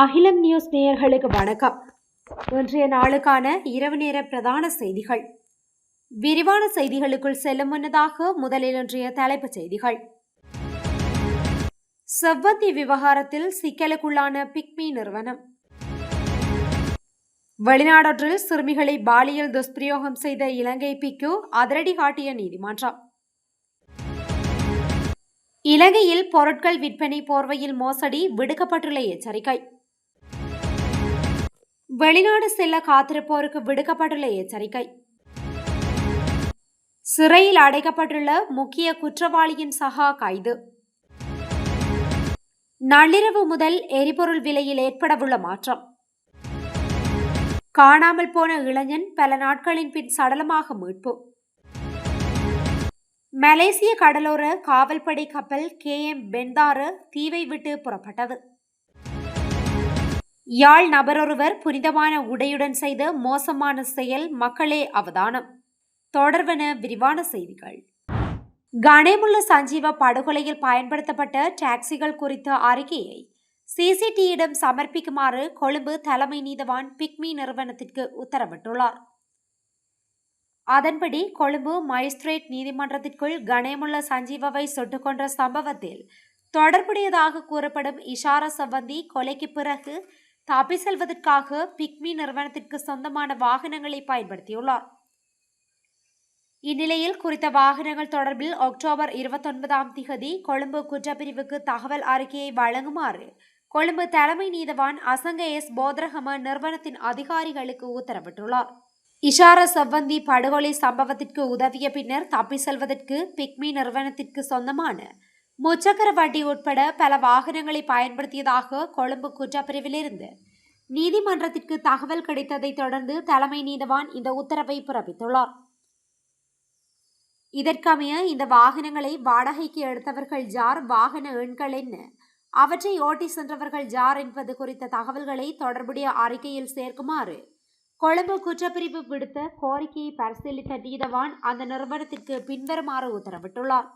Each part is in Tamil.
அகிலம் நியூஸ் நேயர்களுக்கு வணக்கம். இன்றைய நாளுக்கான இரவு நேர பிரதான செய்திகள். விரிவான செய்திகளுக்குள் செல்லும் முன்னதாக முதலில் இன்றைய தலைப்புச் செய்திகள். செவ்வந்தி விவகாரத்தில் சிக்கலுக்குள்ளான பிக்மி நிறுவனம். வெளிநாடொன்றில் சிறுமிகளை பாலியல் துஷ்பிரயோகம் செய்த இலங்கை பிக்கு அதிரடி காட்டிய நீதிமன்றம். இலங்கையில் பொருட்கள் விற்பனை போர்வையில் மோசடி விடுக்கப்பட்டுள்ள எச்சரிக்கை. வெளிநாடு செல்ல காத்திருப்போருக்கு விடுக்கப்பட்டுள்ள எச்சரிக்கை. சிறையில் அடைக்கப்பட்டுள்ள முக்கிய குற்றவாளியின் சகா கைது. நள்ளிரவு முதல் எரிபொருள் விலையில் ஏற்படவுள்ள மாற்றம். காணாமல் போன இளைஞன் பல நாட்களின் பின் சடலமாக மீட்பு. மலேசிய கடலோர காவல்படை கப்பல் கே எம் பெந்தாறு தீவை விட்டு புறப்பட்டது. யாழ் நபரொருவர் புனிதமான உடையுடன் செய்த மோசமான செயல் மக்களே அவதானம். தொடர்வன விரிவான செய்திகள். கணேமுள்ள சஞ்சீவ படுகொலையில் பயன்படுத்தப்பட்ட டாக்ஸிகள் குறித்த அறிக்கையை சிசிடியிடம் சமர்ப்பிக்குமாறு கொழும்பு தலைமை நீதவான் பிக்மி நிறுவனத்திற்கு உத்தரவிட்டுள்ளார். அதன்படி கொழும்பு மஜிஸ்திரேட் நீதிமன்றத்திற்குள் கணேமுள்ள சஞ்சீவவை சுட்டுக்கொன்ற சம்பவத்தில் தொடர்புடையதாக கூறப்படும் இஷார சம்பந்தி கொலைக்கு பிறகு தப்பி செல்வதற்காக பிக்மி நிறுவனத்திற்கு சொந்தமான வாகனங்களை பயன்படுத்தியுள்ளார். இந்நிலையில் குறித்த வாகனங்கள் தொடர்பில் அக்டோபர் இருபத்தொன்பதாம் திகதி கொழும்பு குற்றப்பிரிவுக்கு தகவல் அறிக்கையை வழங்குமாறு கொழும்பு தலைமை நீதவான் அசங்க எஸ். போதரகம நிறுவனத்தின் அதிகாரிகளுக்கு உத்தரவிட்டுள்ளார். இஷார சவ்வந்தி படுகொலை சம்பவத்திற்கு உதவிய பின்னர் தப்பி செல்வதற்கு பிக்மி நிறுவனத்திற்கு சொந்தமான முச்சக்கர வண்டி உட்பட பல வாகனங்களை பயன்படுத்தியதாக கொழும்பு குற்றப்பிரிவிலிருந்து நீதிமன்றத்திற்கு தகவல் கிடைத்ததைத் தொடர்ந்து தலைமை நீதவான் இந்த உத்தரவை பிறப்பித்துள்ளார். இதற்கமைய இந்த வாகனங்களை வாடகைக்கு எடுத்தவர்கள் யார் வாகன எண்கள் என்ன அவற்றை ஓட்டி சென்றவர்கள் யார் என்பது குறித்த தகவல்களை தொடர்புடைய அறிக்கையில் சேர்க்குமாறு கொழும்பு குற்றப்பிரிவு விடுத்த கோரிக்கையை பரிசீலித்த நீதவான் அந்த நிறுவனத்திற்கு பின்வருமாறு உத்தரவிட்டுள்ளார்.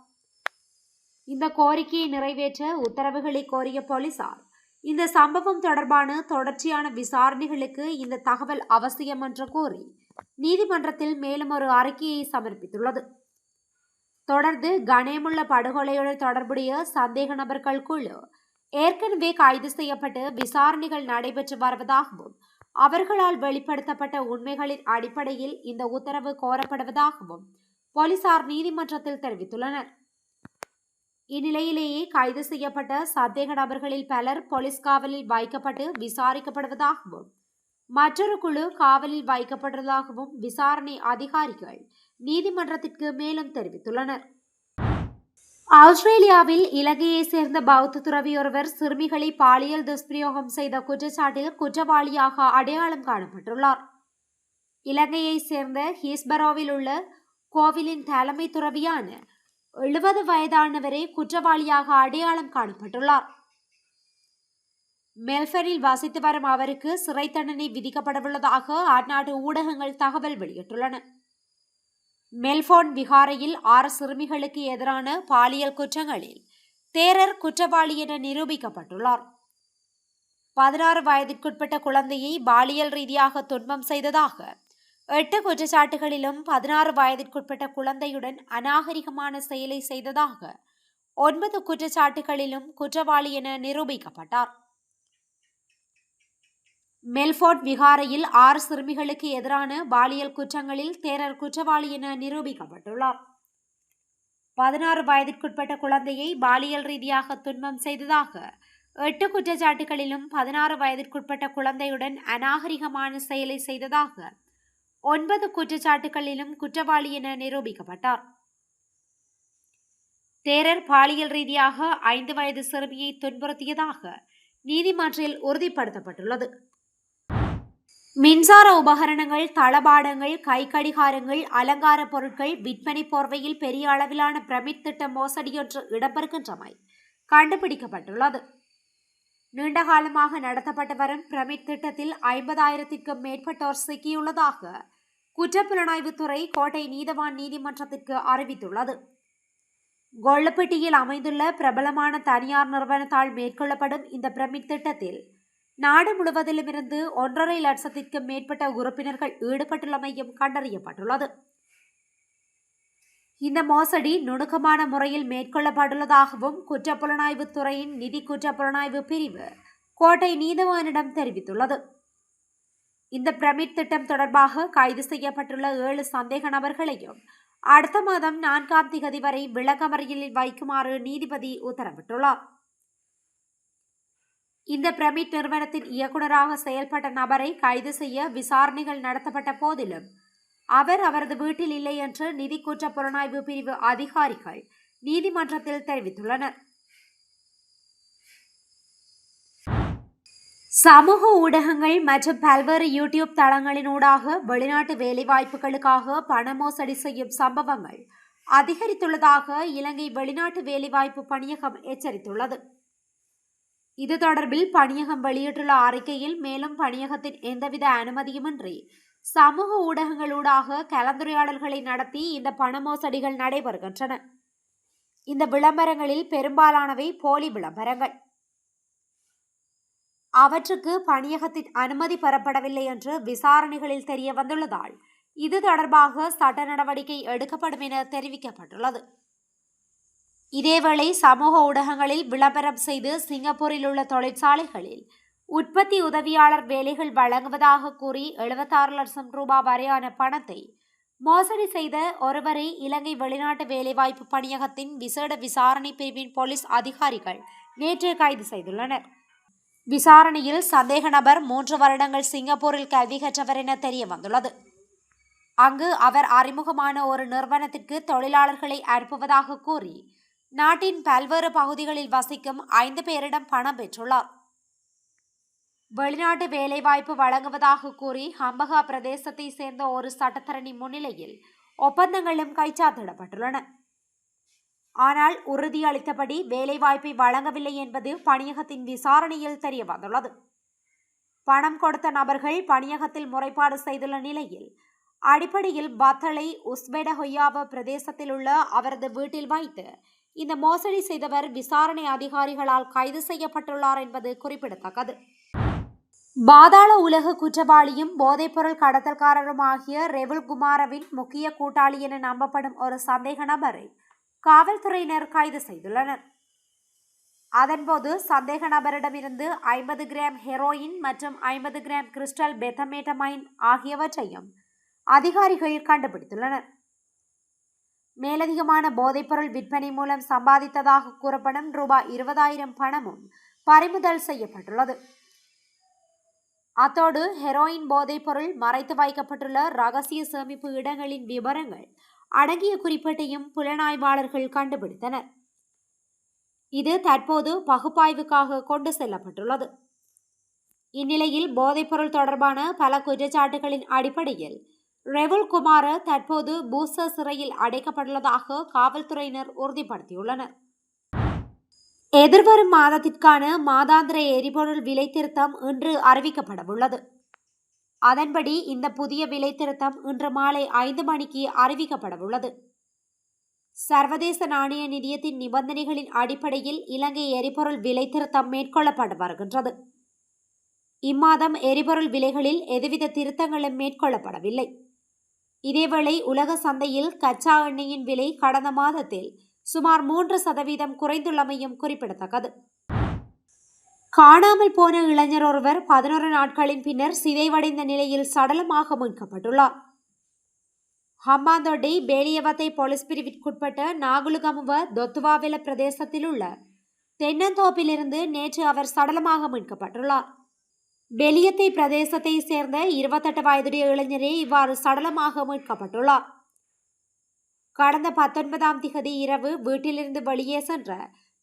இந்த கோரிக்கையை நிறைவேற்ற உத்தரவுகளை கோரிய போலீசார். இந்த சம்பவம் தொடர்பான தொடர்ச்சியான விசாரணைகளுக்கு இந்த தகவல் அவசியம் என்று கூறி நீதிமன்றத்தில் மேலும் ஒரு அறிக்கையை சமர்ப்பித்துள்ளது. தொடர்ந்து கணேமுள்ள படுகொலையுடன் தொடர்புடைய சந்தேக நபர்கள் குழு ஏற்கனவே கைது செய்யப்பட்டு விசாரணைகள் நடைபெற்று வருவதாகவும் அவர்களால் வெளிப்படுத்தப்பட்ட உண்மைகளின் அடிப்படையில் இந்த உத்தரவு கோரப்படுவதாகவும் போலீசார் நீதிமன்றத்தில் தெரிவித்துள்ளனர். இந்நிலையிலேயே கைது செய்யப்பட்ட சந்தேக நபர்களில் பலர் போலீஸ் காவலில் வைக்கப்பட்டு விசாரிக்கப்படுவதாகவும் மற்றொரு குழு காவலில் வைக்கப்பட்டதாகவும் விசாரணை அதிகாரிகள் நீதிமன்றத்திற்கு மேலும் தெரிவித்துள்ளனர். ஆஸ்திரேலியாவில் இலங்கையை சேர்ந்த பௌத்த துறவி ஒருவர் சிறுமிகளை பாலியல் துஷ்பிரயோகம் செய்த குற்றச்சாட்டில் குற்றவாளியாக அடையாளம் காணப்பட்டுள்ளார். இலங்கையை சேர்ந்த ஹீஸ்பரோவில் உள்ள கோவிலின் தலைமை துறவியான எழுபது வயதானவரே குற்றவாளியாக அடையாளம் காணப்பட்டுள்ளார். மெல்பர்னில் வசித்து வரும் அவருக்கு சிறை தண்டனை விதிக்கப்படவுள்ளதாக அந்நாட்டு ஊடகங்கள் தகவல் வெளியிட்டுள்ளன. மெல்போர்ன் விகாரையில் ஆறு சிறுமிகளுக்கு எதிரான பாலியல் குற்றங்களில் தேரர் குற்றவாளி என நிரூபிக்கப்பட்டுள்ளார். பதினாறு வயதிற்குட்பட்ட குழந்தையை பாலியல் ரீதியாக துன்பம் செய்ததாக எட்டு குற்றச்சாட்டுகளிலும் பதினாறு வயதிற்குட்பட்ட குழந்தையுடன் அநாகரிகமான செயலை செய்ததாக ஒன்பது குற்றச்சாட்டுகளிலும் குற்றவாளி என நிரூபிக்கப்பட்டார். மெல்ஃபோர்ட் விகாரையில் ஆறு சிறுமிகளுக்கு எதிரான பாலியல் குற்றங்களில் தேரர் குற்றவாளி என நிரூபிக்கப்பட்டுள்ளார். பதினாறு வயதிற்குட்பட்ட குழந்தையை பாலியல் ரீதியாக துன்பம் செய்ததாக எட்டு குற்றச்சாட்டுகளிலும் பதினாறு வயதிற்குட்பட்ட குழந்தையுடன் அநாகரிகமான செயலை செய்ததாக ஒன்பது குற்றச்சாட்டுகளிலும் குற்றவாளி என நிரூபிக்கப்பட்டார். தேரர் பாலியல் ரீதியாக ஐந்து வயது சிறுமியை துன்புறுத்தியதாக நீதிமன்றில் உறுதிப்படுத்தப்பட்டுள்ளது. மின்சார உபகரணங்கள் தளபாடங்கள் கை கடிகாரங்கள் அலங்கார பொருட்கள் விற்பனை போர்வையில் பெரிய அளவிலான பிரமிட் திட்ட மோசடியொன்று இடம்பெறுகின்றமை கண்டுபிடிக்கப்பட்டுள்ளது. நீண்ட காலமாக நடத்தப்பட்டு வரும் பிரமிட் திட்டத்தில் ஐம்பதாயிரத்திற்கும் மேற்பட்டோர் சிக்கியுள்ளதாக குற்றப்புலனாய்வுத்துறை கோட்டை நீதவான் நீதிமன்றத்திற்கு அறிவித்துள்ளது. கொள்ளப்பட்டியில் அமைந்துள்ள பிரபலமான தனியார் நிறுவனத்தால் மேற்கொள்ளப்படும் இந்த பிரமிட் திட்டத்தில் நாடு முழுவதிலுமிருந்து ஒன்றரை லட்சத்திற்கும் மேற்பட்ட உறுப்பினர்கள் ஈடுபட்டுள்ளமையும் கண்டறியப்பட்டுள்ளது. இந்த மோசடி நுணுக்கமான முறையில் மேற்கொள்ளப்பட்டுள்ளதாகவும் குற்றப்புலனாய்வுத்துறையின் நிதி குற்றப்புலனாய்வு பிரிவு கோட்டை நீதவானிடம் தெரிவித்துள்ளது. இந்த பிரமிட் திட்டம் தொடர்பாக கைது செய்யப்பட்டுள்ள ஏழு சந்தேக நபர்களையும் அடுத்த மாதம் நான்காம் திகதி வரை விளக்கமறியலில் வைக்குமாறு நீதிபதி உத்தரவிட்டுள்ளார். இந்த பிரமிட் நிறுவனத்தின் இயக்குநராக செயல்பட்ட நபரை கைது செய்ய விசாரணைகள் நடத்தப்பட்ட போதிலும் அவர் அவரது வீட்டில் இல்லை என்று நிதி குற்ற புலனாய்வு பிரிவு அதிகாரிகள் நீதிமன்றத்தில் தெரிவித்துள்ளனர். சமூக ஊடகங்கள் மற்றும் பல்வேறு யூடியூப் தளங்களினூடாக வெளிநாட்டு வேலைவாய்ப்புகளுக்காக பண மோசடி செய்யும் சம்பவங்கள் அதிகரித்துள்ளதாக இலங்கை வெளிநாட்டு வேலைவாய்ப்பு பணியகம் எச்சரித்துள்ளது. இது தொடர்பில் பணியகம் வெளியிட்டுள்ள அறிக்கையில் மேலும் பணியகத்தின் எந்தவித அனுமதியுமின்றி சமூக ஊடகங்களூடாக கலந்துரையாடல்களை நடத்தி இந்த பண மோசடிகள் நடைபெறுகின்றன. இந்த விளம்பரங்களில் பெரும்பாலானவை போலி விளம்பரங்கள். அவற்றுக்கு பணியகத்தின் அனுமதி பெறப்படவில்லை என்று விசாரணைகளில் தெரிய வந்துள்ளதால் இது தொடர்பாக சட்ட நடவடிக்கை எடுக்கப்படும் என தெரிவிக்கப்பட்டுள்ளது. இதேவேளை சமூக ஊடகங்களில் விளம்பரம் செய்து சிங்கப்பூரில் உள்ள தொழிற்சாலைகளில் உற்பத்தி உதவியாளர் வேலைகள் வழங்குவதாக கூறி எழுபத்தாறு லட்சம் ரூபாய் வரையான பணத்தை மோசடி செய்த ஒருவரை இலங்கை வெளிநாட்டு வேலைவாய்ப்பு பணியகத்தின் விசேட விசாரணை பிரிவின் போலீஸ் அதிகாரிகள் நேற்று கைது செய்துள்ளனர். விசாரணையில் சந்தேக நபர் மூன்று வருடங்கள் சிங்கப்பூரில் கல்வி கற்றவர் என தெரிய வந்துள்ளது அங்கு அவர் அறிமுகமான ஒரு நிறுவனத்திற்கு தொழிலாளர்களை அனுப்புவதாக கூறி நாட்டின் பல்வேறு பகுதிகளில் வசிக்கும் ஐந்து பேரிடம் பணம் பெற்றுள்ளார். வெளிநாட்டு வேலைவாய்ப்பு வழங்குவதாக கூறி ஹம்பகா பிரதேசத்தை சேர்ந்த ஒரு சட்டத்தரணி முன்னிலையில் ஒப்பந்தங்களும் கைச்சாத்திடப்பட்டுள்ளன. ஆனால் உறுதியளித்தபடி வேலைவாய்ப்பை வழங்கவில்லை என்பது பணியகத்தின் விசாரணையில் தெரிய வந்துள்ளது. பணம் கொடுத்த நபர்கள் பணியகத்தில் முறைப்பாடு செய்துள்ள நிலையில் அடிப்படையில் பத்தளை உஸ்பெடஹொய்யாவ பிரதேசத்தில் உள்ள அவரது வீட்டில் வைத்து இந்த மோசடி செய்தவர் விசாரணை அதிகாரிகளால் கைது செய்யப்பட்டுள்ளார் என்பது குறிப்பிடத்தக்கது. பாதாள உலக குற்றவாளியும் போதைப்பொருள் கடத்தல்காரரும் ஆகிய ரெவுல் குமாரவின் முக்கிய கூட்டாளி என நம்பப்படும் ஒரு சந்தேக நபரை காவல்துறையினர் கைது செய்துள்ளனர். அதன்போது சந்தேக நபரிடமிருந்து ஐம்பது கிராம் ஹெரோயின் மற்றும் ஐம்பது கிராம் கிறிஸ்டல் பெத்தமேட்டமைன் ஆகியவற்றையும் அதிகாரிகள் கண்டுபிடித்துள்ளனர். மேலதிகமான போதைப்பொருள் விற்பனை மூலம் சம்பாதித்ததாக கூறப்படும் ரூபாய் இருபதாயிரம் பணமும் பறிமுதல் செய்யப்பட்டுள்ளது. அத்தோடு ஹெரோயின் போதைப்பொருள் மறைத்து வைக்கப்பட்டுள்ள ரகசிய சேமிப்பு இடங்களின் விவரங்கள் அடங்கிய குறிப்பீட்டையும் புலனாய்வாளர்கள் கண்டுபிடித்தனர். இது தற்போது பகுப்பாய்வுக்காக கொண்டு செல்லப்பட்டுள்ளது. இந்நிலையில் போதைப்பொருள் தொடர்பான பல குற்றச்சாட்டுகளின் அடிப்படையில் ரெவுல் குமார தற்போது பூஸ்டர் சிறையில் அடைக்கப்பட்டுள்ளதாக காவல்துறையினர் உறுதிப்படுத்தியுள்ளனர். எதிர்வரும் மாதத்திற்கான மாதாந்திர எரிபொருள் விலை திருத்தம் இன்று அறிவிக்கப்படவுள்ளது. அதன்படி இந்த புதிய விலை திருத்தம் இன்று மாலை ஐந்து மணிக்கு அறிவிக்கப்படவுள்ளது. சர்வதேச நாணய நிதியத்தின் நிபந்தனைகளின் அடிப்படையில் இலங்கை எரிபொருள் விலை திருத்தம் மேற்கொள்ளப்பட்டு வருகின்றது. இம்மாதம் எரிபொருள் விலைகளில் எதுவித திருத்தங்களும் மேற்கொள்ளப்படவில்லை. இதேவேளை உலக சந்தையில் கச்சா எண்ணெயின் விலை கடந்த மாதத்தில் சுமார் மூன்று சதவீதம் குறைந்துள்ளமையும் குறிப்பிடத்தக்கது. காணாமல் போன இளைஞர் ஒருவர் பதினோரு நாட்களின் பின்னர் சிதைவடைந்த நிலையில் சடலமாக மீட்கப்பட்டுள்ளார். ஹம்பாந்தோட்டை பேலியவத்தை போலீஸ் பிரிவிற்குட்பட்ட நாகுலுகமுவ தொத்துவாவில பிரதேசத்தில் உள்ள தென்னந்தோப்பிலிருந்து நேற்று அவர் சடலமாக மீட்கப்பட்டுள்ளார். பெலியத்தை பிரதேசத்தை சேர்ந்த இருபத்தெட்டு வயதுடைய இளைஞரே இவ்வாறு சடலமாக மீட்கப்பட்டுள்ளார். கடந்த பத்தொன்பதாம் திகதி இரவு வீட்டிலிருந்து வெளியே சென்ற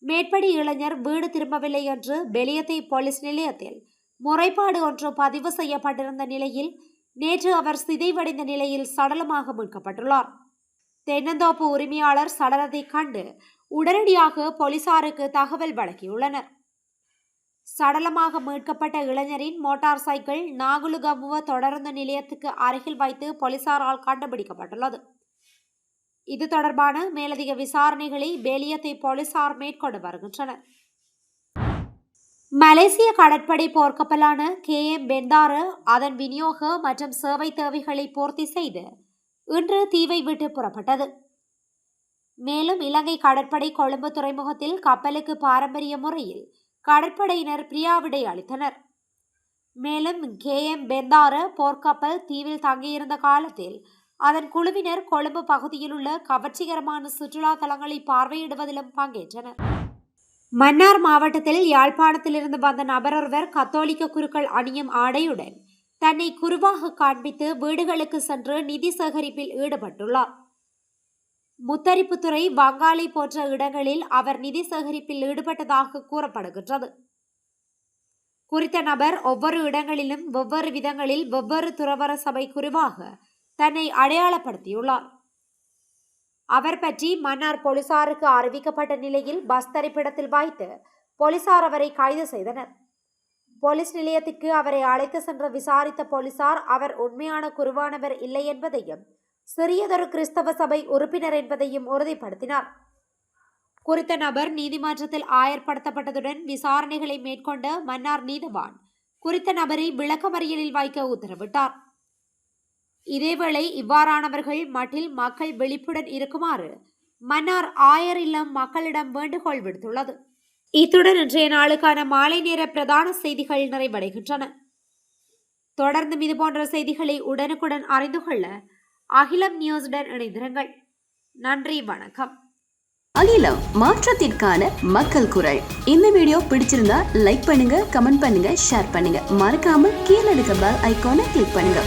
மேற்படி இளைஞர் வீடு திரும்பவில்லை என்று பெலியத்தை போலீஸ் நிலையத்தில் முறைப்பாடு ஒன்று பதிவு செய்யப்பட்டிருந்த நிலையில் நேற்று அவர் சிதைவடைந்த நிலையில் சடலமாக மீட்கப்பட்டுள்ளார். தென்னந்தோப்பு உரிமையாளர் சடலத்தை கண்டு உடனடியாக போலீசாருக்கு தகவல் வழங்கியுள்ளனர். சடலமாக மீட்கப்பட்ட இளைஞரின் மோட்டார் சைக்கிள் நாகுலுகமுவ தொடருந்து நிலையத்துக்கு அருகில் வைத்து போலீசாரால் கண்டுபிடிக்கப்பட்டுள்ளது. இது தொடர்பான மேலதிக விசாரணைகளை பேலியத்தை போலீசார் மேற்கொண்டு வருகின்றனர். மலேசிய கடற்படை போர்க்கப்பலான கே. எம். பெந்தாரு அதன் விநியோக மற்றும் சேவை தேவைகளை பூர்த்தி செய்து இன்று தீவை விட்டு புறப்பட்டது. மேலும் இலங்கை கடற்படை கொழும்பு துறைமுகத்தில் கப்பலுக்கு பாரம்பரிய முறையில் கடற்படையினர் பிரியாவிடை அளித்தனர். மேலும் கே. எம். பெந்தார போர்க்கப்பல் தீவில் தங்கியிருந்த காலத்தில் அதன் குழுவினர் கொழும்பு பகுதியில் உள்ள கவர்ச்சிகரமான சுற்றுலா தலங்களை பார்வையிடுவதிலும் பங்கேற்றனர். மன்னார் மாவட்டத்தில் யாழ்ப்பாணத்திலிருந்து வந்த நபரொருவர் கத்தோலிக்க குருக்கள் அணியும் ஆடையுடன் தன்னை குருவாக காண்பித்து வீடுகளுக்கு சென்று நிதி சேகரிப்பில் ஈடுபட்டுள்ளார். முத்தரிப்புத்துறை வங்காளி போன்ற இடங்களில் அவர் நிதி சேகரிப்பில் ஈடுபட்டதாக கூறப்படுகின்றது. குறித்த நபர் ஒவ்வொரு இடங்களிலும் வெவ்வேறு விதங்களில் வெவ்வேறு துறவர சபை குருவாக தன்னை அடையாளப்படுத்தியுள்ளார். அவர் பற்றி மன்னார் போலீசாருக்கு அறிவிக்கப்பட்ட நிலையில் பஸ் தரிப்பிடத்தில் வாய்த்து போலீசார் அவரை கைது செய்தனர். போலீஸ் நிலையத்திற்கு அவரை அழைத்து சென்று விசாரித்த போலீசார் அவர் உண்மையான குருவானவர் இல்லை என்பதையும் சிறியதொரு கிறிஸ்தவ சபை உறுப்பினர் என்பதையும் உறுதிப்படுத்தினார். குறித்த நபர் நீதிமன்றத்தில் ஆயர்படுத்தப்பட்டதுடன் விசாரணைகளை மேற்கொண்ட மன்னார் நீதவான் குறித்த நபரை விளக்கமறியலில் வைக்க உத்தரவிட்டார். இதேவேளை இவ்வாறானவர்கள் மட்டில் மக்கள் விழிப்புடன் இருக்குமாறு மன்னார் ஆயர் இல்லம் மக்களிடம் வேண்டுகோள் விடுத்துள்ளது. இத்துடன் இன்றைய நாளுக்கான மாலை நேர பிரதான செய்திகள் நிறைவடைகின்றன. தொடர்ந்தும் இதுபோன்ற செய்திகளை உடனுக்குடன் அறிந்து கொள்ள அகிலம் நியூஸுடன் இணைந்திருங்கள். நன்றி வணக்கம். அகிலம் மாற்றத்திற்கான மக்கள் குரல். இந்த வீடியோ பிடிச்சிருந்தா லைக் பண்ணுங்க கமெண்ட் பண்ணுங்க ஷேர் பண்ணுங்க. மறக்காம கீழே இருக்க பெல் ஐக்கானை கிளிக் பண்ணுங்க.